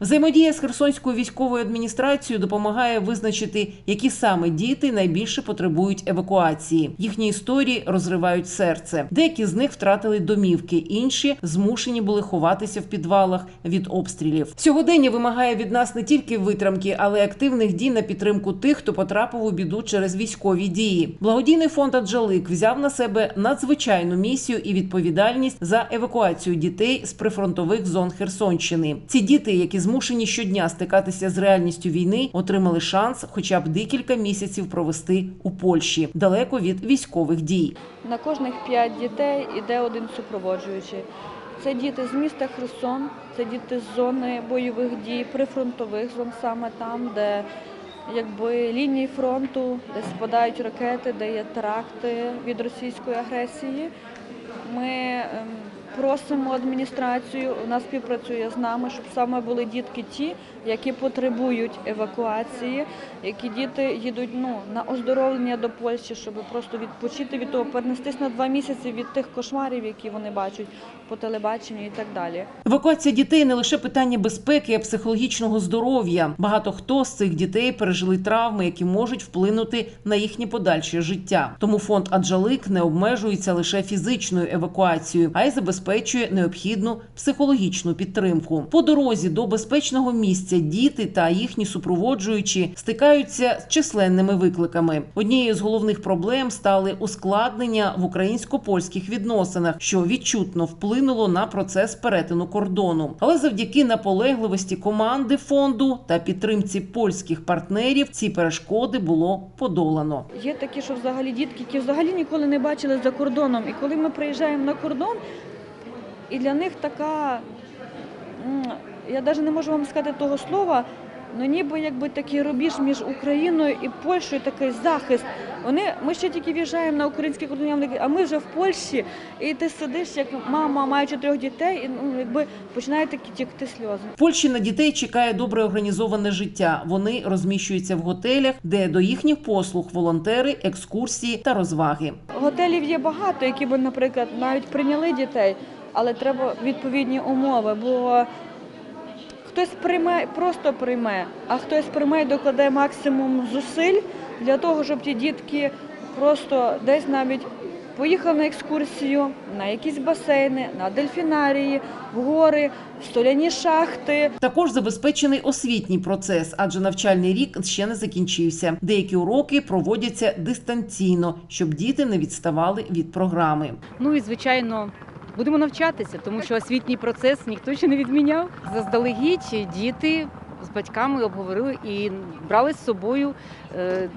Взаємодія з Херсонською військовою адміністрацією допомагає визначити, які саме діти найбільше потребують евакуації. Їхні історії розривають серце. Деякі з них втратили домівки, інші змушені були ховатися в підвалах від обстрілів. Сьогодення вимагає від нас не тільки витримки, але й активних дій на підтримку тих, хто потрапив у біду через військові дії. Благодійний фонд Аджалик взяв на себе надзвичайну місію і відповідальність за евакуацію дітей з прифронтових зон Херсонщини. Ці діти, які змушені щодня стикатися з реальністю війни, отримали шанс хоча б декілька місяців провести у Польщі, далеко від військових дій. На кожних п'ять дітей іде один супроводжуючий. Це діти з міста Херсон, це діти з зони бойових дій, прифронтових зон, саме там, де якби лінії фронту, де спадають ракети, де є теракти від російської агресії. Ми ем, просимо адміністрацію, вона співпрацює з нами, щоб саме були дітки ті, які потребують евакуації, які діти їдуть ну, на оздоровлення до Польщі, щоб просто відпочити від того, перенестись на два місяці від тих кошмарів, які вони бачать по телебаченню і так далі. Евакуація дітей не лише питання безпеки, а психологічного здоров'я. Багато хто з цих дітей пережили травми, які можуть вплинути на їхнє подальше життя. Тому фонд Аджалик не обмежується лише фізичною евакуацією, а й забезпечує необхідну психологічну підтримку. По дорозі до безпечного місця діти та їхні супроводжуючі стикаються з численними викликами. Однією з головних проблем стали ускладнення в українсько-польських відносинах, що відчутно вплинуло на процес перетину кордону. Але завдяки наполегливості команди фонду та підтримці польських партнерів ці перешкоди було подолано. Є такі, що взагалі дітки, які взагалі ніколи не бачили за кордоном. І коли ми приїжджаємо на кордон, і для них така, я навіть не можу вам сказати того слова, ну ніби якби такий рубіж між Україною і Польщею, такий захист. Вони, ми ще тільки в'їжджаємо на український кордон, а ми вже в Польщі, і ти сидиш, як мама має чотирьох дітей, і ну, якби починають такі тікти сльози. В Польщі на дітей чекає добре організоване життя. Вони розміщуються в готелях, де до їхніх послуг волонтери, екскурсії та розваги. Готелів є багато, які би, наприклад, навіть прийняли дітей, але треба відповідні умови, бо хтось прийме, просто прийме, а хтось прийме і докладе максимум зусиль для того, щоб ті дітки просто десь навіть поїхали на екскурсію, на якісь басейни, на дельфінарії, в гори, в соляні шахти. Також забезпечений освітній процес, адже навчальний рік ще не закінчився. Деякі уроки проводяться дистанційно, щоб діти не відставали від програми. Ну і звичайно. Будемо навчатися, тому що освітній процес ніхто ще не відміняв. Заздалегідь діти з батьками обговорили і брали з собою е,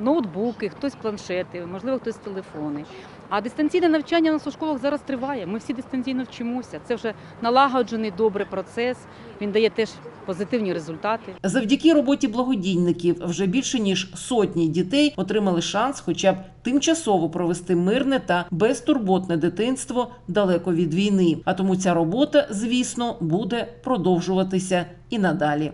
ноутбуки, хтось планшети, можливо, хтось телефони. А дистанційне навчання у нас у школах зараз триває. Ми всі дистанційно вчимося. Це вже налагоджений добрий процес. Він дає теж позитивні результати. Завдяки роботі благодійників вже більше ніж сотні дітей отримали шанс, хоча б тимчасово провести мирне та безтурботне дитинство далеко від війни. А тому ця робота, звісно, буде продовжуватися і надалі.